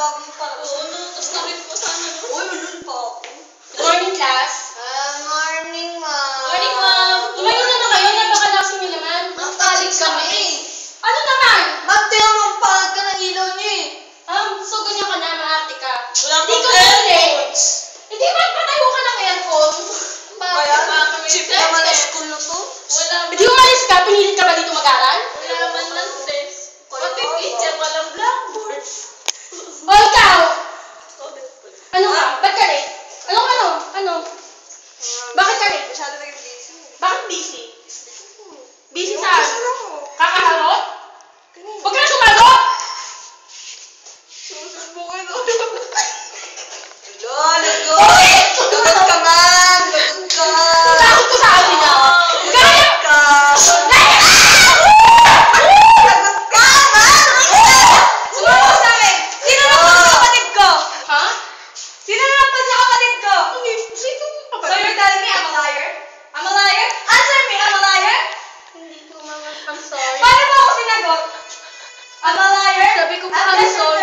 bagong para Oo, no, tapos nakita ko sana. no? Uy, ulul pa ako. Good morning, class. Ah, morning, ma'am. Morning, ma'am. Tumayo na na kayo, napakalasin niyo naman. Ma'am, talig kami. Ano naman? Tingnan mo, ang pangit ka ng ilaw niyo eh. Um, so ganyan ka na, maarte ka. Wala ko airpods. Hindi ba patayo ka ng? Kaya, Bakit? cheap naman ang school na to. Wala Hindi umalis ka, pinilit ka ba dito mag-aral? Tapi alive, sabi.